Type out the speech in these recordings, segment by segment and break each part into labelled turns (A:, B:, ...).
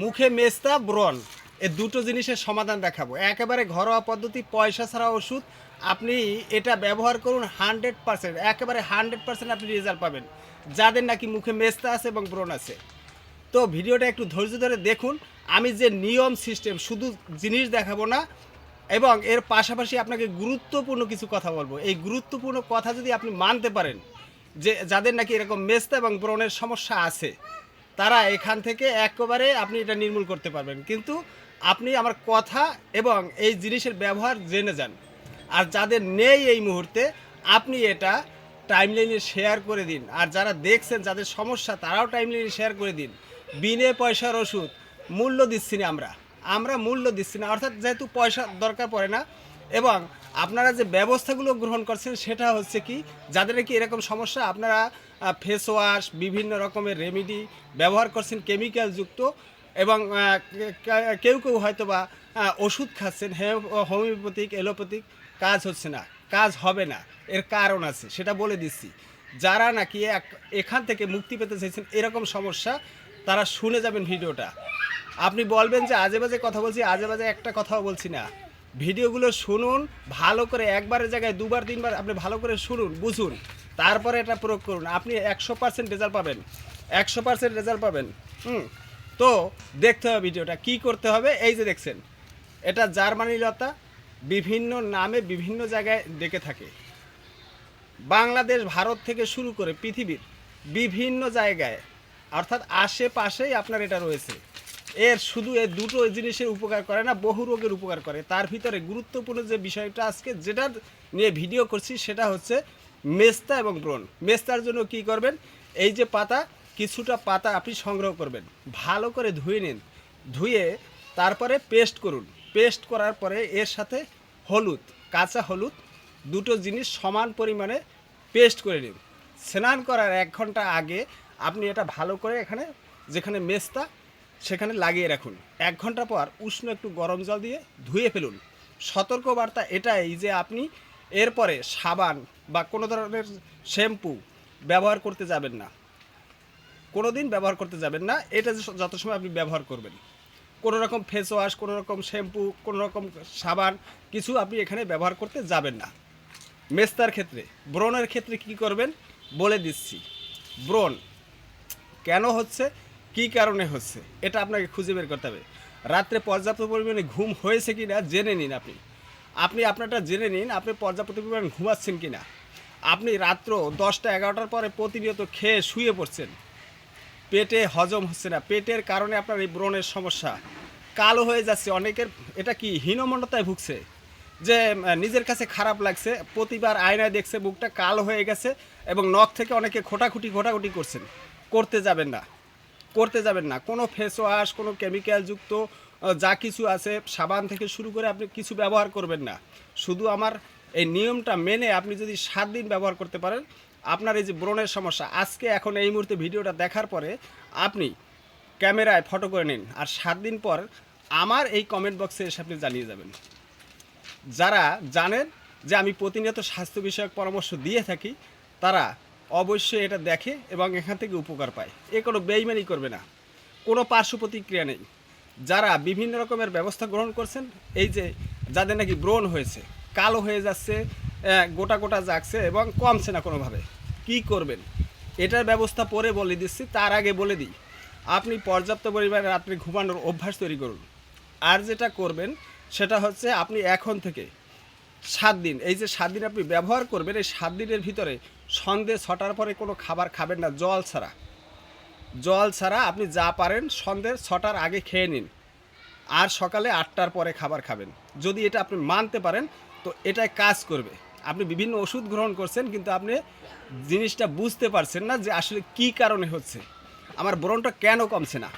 A: মুখে মেস্তা, ব্রণ। এ দুটো জিনিসের সমাধান দেখাবো। একেবারে ঘরোয়া পদ্ধতি, পয়সা ছাড়া ওষুধ। আপনি এটা ব্যবহার করুন হান্ড্রেড পার্সেন্ট। একেবারে হান্ড্রেড পার্সেন্ট আপনি রেজাল্ট পাবেন। যাদের নাকি মুখে মেস্তা আছে এবং ব্রণ আছে। তো ভিডিওটা একটু ধৈর্য ধরে দেখুন। আমি যে নিয়ম সিস্টেম, শুধু জিনিস দেখাবো না, এবং এর পাশাপাশি আপনাকে গুরুত্বপূর্ণ কিছু কথা বলব। এই গুরুত্বপূর্ণ কথা যদি আপনি মানতে পারেন, যে যাদের নাকি এরকম মেস্তা এবং ব্রণের সমস্যা আছে তারা এখান থেকে একেবারে আপনি এটা নির্মূল করতে পারবেন। কিন্তু আপনি আমার কথা এবং এই জিনিসের ব্যবহার জেনে যান। আর যাদের নেই এই মুহূর্তে, আপনি এটা টাইমলাইনে শেয়ার করে দিন। আর যারা দেখছেন, যাদের সমস্যা, তারাও টাইমলাইনে শেয়ার করে দিন। বিনে পয়সার ওষুধ, মূল্য দিচ্ছি না আমরা। আমরা মূল্য দিচ্ছি না। অর্থাৎ যেহেতু পয়সা দরকার পড়ে না। এবং আপনারা যে ব্যবস্থাগুলো গ্রহণ করছেন, সেটা হচ্ছে কি, যাদের কি এরকম সমস্যা, আপনারা ফেস ওয়াশ বিভিন্ন রকমের রেমিডি ব্যবহার করছেন কেমিক্যাল যুক্ত এবং কেউ কেউ হয়তো বা ওষুধ খাচ্ছেন হোমিওপ্যাথিক এলোপ্যাথিক কাজ হচ্ছে না, কাজ হবে না, এর কারণ আছে, সেটা বলে দিচ্ছি। যারা নাকি এখান থেকে মুক্তি পেতে চাইছেন, এরকম সমস্যা, তারা শুনে যাবেন ভিডিওটা। আপনি বলবেন যে আজে বাজে কথা বলছি, আজে বাজে একটা কথাও বলছি না। ভিডিওগুলো শুনুন, ভালো করে একবারের জায়গায় দুবার, তিনবার আপনি ভালো করে শুনুন, বুঝুন। তারপরে এটা প্রয়োগ করুন। আপনি একশো পার্সেন্ট রেজাল্ট পাবেন। একশো পার্সেন্ট রেজাল্ট পাবেন। হুম? তো দেখতে হবে ভিডিওটা। কি করতে হবে? এই যে দেখছেন, এটা জার্মানি লতা বিভিন্ন নামে বিভিন্ন জায়গায় ডেকে থাকে। বাংলাদেশ, ভারত থেকে শুরু করে পৃথিবীর বিভিন্ন জায়গায়, অর্থাৎ আশেপাশেই আপনার এটা রয়েছে। এর শুধু এ দুটো জিনিসের উপকার করে না, বহু রোগের উপকার করে। তার ভিতরে গুরুত্বপূর্ণ যে বিষয়টা আজকে যেটা নিয়ে ভিডিও করছি, সেটা হচ্ছে মেস্তা এবং ব্রণ। মেস্তার জন্য কি করবেন? এই যে পাতা, কিছুটা পাতা আপনি সংগ্রহ করবেন। ভালো করে ধুয়ে নিন। ধুয়ে তারপরে পেস্ট করুন। পেস্ট করার পরে এর সাথে হলুদ, কাঁচা হলুদ, দুটো জিনিস সমান পরিমাণে পেস্ট করে নিন। স্নান করার এক ঘণ্টা আগে আপনি এটা ভালো করে এখানে, যেখানে মেস্তা, সেখানে লাগিয়ে রাখুন। এক ঘণ্টা পর উষ্ণ একটু গরম জল দিয়ে ধুয়ে ফেলুন। সতর্কবার্তা এটাই যে আপনি এরপরে সাবান বা কোনো ধরনের শ্যাম্পু ব্যবহার করতে যাবেন না। কোনো দিন ব্যবহার করতে যাবেন না। এটা যত সময় আপনি ব্যবহার করবেন। কোনো রকম ফেস ওয়াশ কোনো রকম শ্যাম্পু কোনো রকম সাবান কিছু আপনি এখানে ব্যবহার করতে যাবেন না। মেস্তার ক্ষেত্রে, ব্রণের ক্ষেত্রে কি করবেন? বলে দিচ্ছি। ব্রণ কেন হচ্ছে? কি কারণে হচ্ছে? এটা আপনাকে খুঁজে বের করতে হবে। রাত্রে পর্যাপ্ত পরিমাণে ঘুম হয়েছে কি না জেনে নিন আপনি। আপনি আপনারটা জেনে নিন আপনি পর্যাপ্ত পরিমাণ ঘুমাচ্ছেন কি না আপনি রাত্র দশটা এগারোটার পরে প্রতিনিয়ত খেয়ে শুয়ে পড়ছেন। পেটে হজম হচ্ছে না। পেটের কারণে আপনার এই ব্রণের সমস্যা। কালো হয়ে যাচ্ছে। অনেকের এটা কি হীনমন্ডতায় ভুগছে? যে নিজের কাছে খারাপ লাগছে প্রতিবার আয়নায় দেখছে বুকটা কালো হয়ে গেছে এবং নখ থেকে অনেকে খোটাখুটি খোটাখুটি করছেন। করতে যাবেন না। করতে যাবেন না। কোনো ফেস ওয়াশ কোনো কেমিক্যাল যুক্ত আহ, যা কিছু আছে, সাবান থেকে শুরু করে আপনি কিছু ব্যবহার করবেন না। শুধু আমার এই নিয়মটা মেনে আপনি যদি সাত দিন ব্যবহার করতে পারেন, আপনার এই যে ব্রণের সমস্যা, আজকে এখন এই মুহূর্তে ভিডিওটা দেখার পরে আপনি ক্যামেরায় ফটো করে নিন আর সাত দিন পর আমার এই কমেন্ট বক্সে এসে আপনি জানিয়ে যাবেন। যারা জানেন যে আমি প্রতিনিয়ত স্বাস্থ্য বিষয়ক পরামর্শ দিয়ে থাকি, তারা অবশ্যই এটা দেখে এবং এখান থেকে উপকার পায়। এ কোনো বেইমানি করবে না। কোনো পার্শ্ব প্রতিক্রিয়া নেই। যারা বিভিন্ন রকমের ব্যবস্থা গ্রহণ করছেন, এই যে যাদের নাকি ব্রণ হয়েছে, কালো হয়ে যাচ্ছে গোটা গোটা যাচ্ছে এবং কমছে না কোনোভাবে, কি করবেন? এটার ব্যবস্থা পরে বলে দিচ্ছি, তার আগে বলে দিই, আপনি পর্যাপ্ত পরিমাণে রাত্রে ঘুমানোর অভ্যাস তৈরি করুন। আর যেটা করবেন, সেটা হচ্ছে আপনি এখন থেকে সাত দিন, এই যে সাত দিন আপনি ব্যবহার করবেন, এই সাত দিনের ভিতরে সন্ধে ছটার পরে কোনো খাবার খাবেন না, জল ছাড়া। জল ছাড়া আপনি যা পারেন সন্ধ্যে ছটার আগে খেয়ে নিন। আর সকালে আটটার পরে খাবার খাবেন। যদি এটা আপনি মানতে পারেন, তো এটাই কাজ করবে। আপনি বিভিন্ন ওষুধ গ্রহণ করছেন, কিন্তু আপনি জিনিসটা বুঝতে পারছেন না যে আসলে কি কারণে হচ্ছে। আমার ব্রণটা কেন কমছে না?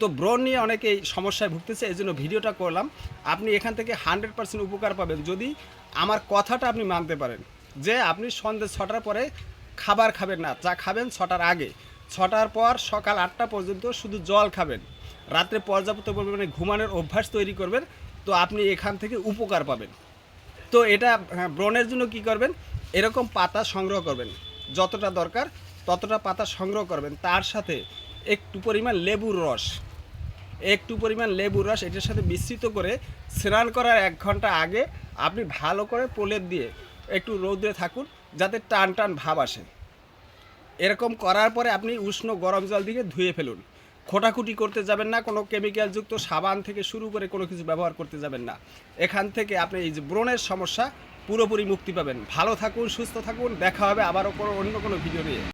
A: তো ব্রণ নিয়ে অনেকেই সমস্যায় ভুগতেছে এই জন্য ভিডিওটা করলাম। আপনি এখান থেকে হান্ড্রেড পার্সেন্ট উপকার পাবেন যদি আমার কথাটা আপনি মানতে পারেন। যে আপনি সন্ধ্যে ছটার পরে খাবার খাবেন না, যা খাবেন ছটার আগে। ছটার পর সকাল আটটা পর্যন্ত শুধু জল খাবেন। রাত্রে পর্যাপ্ত পরিমাণে ঘুমানোর অভ্যাস তৈরি করবেন তো আপনি এখান থেকে উপকার পাবেন। তো এটা হ্যাঁ, ব্রণের জন্য কি করবেন? এরকম পাতা সংগ্রহ করবেন। যতটা দরকার ততটা পাতা সংগ্রহ করবেন। তার সাথে একটু পরিমাণ লেবুর রস। একটু পরিমাণ লেবুর রস এটার সাথে মিশ্রিত করে স্নান করার এক ঘণ্টা আগে আপনি ভালো করে প্রলেপ দিয়ে একটু রৌদ্রে থাকুন যাতে টান টান ভাব আসে। এরকম করার পরে আপনি উষ্ণ গরম জল দিকে ধুয়ে ফেলুন। খোটাখুটি করতে যাবেন না, কোনো কেমিক্যালযুক্ত সাবান থেকে শুরু করে কোনো কিছু ব্যবহার করতে যাবেন না। এখান থেকে আপনি এই যে ব্রণের সমস্যা পুরোপুরি মুক্তি পাবেন। ভালো থাকুন, সুস্থ থাকুন, দেখা হবে আবারও কোনো, অন্য কোনো ভিডিও নিয়ে।